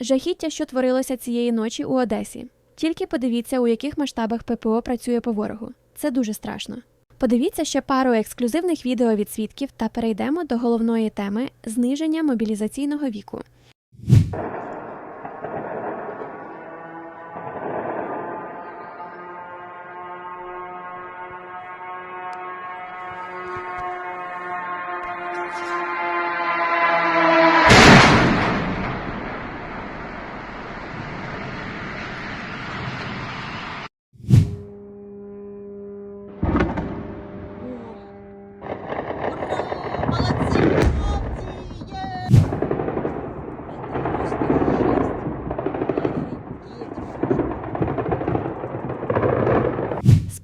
Жахіття, що творилося цієї ночі у Одесі. Тільки подивіться, у яких масштабах ППО працює по ворогу. Це дуже страшно. Подивіться ще пару ексклюзивних відео від свідків та перейдемо до головної теми зниження мобілізаційного віку.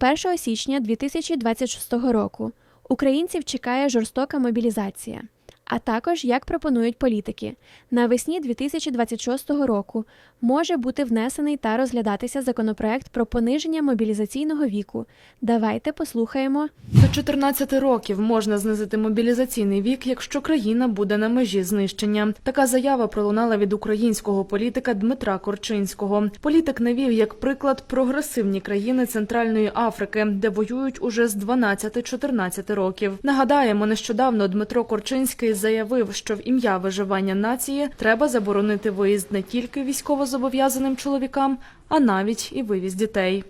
З 1 січня 2026 року українців чекає жорстока мобілізація. А також, як пропонують політики, навесні 2026 року може бути внесений та розглядатися законопроект про пониження мобілізаційного віку. Давайте послухаємо До 14 років можна знизити мобілізаційний вік, якщо країна буде на межі знищення. Така заява пролунала від українського політика Дмитра Корчинського. Політик навів як приклад прогресивні країни Центральної Африки, де воюють уже з 12-14 років. Нагадаємо, нещодавно Дмитро Корчинський заявив, що в ім'я виживання нації треба заборонити виїзд не тільки військовозобов'язаним чоловікам, а навіть і вивіз дітей.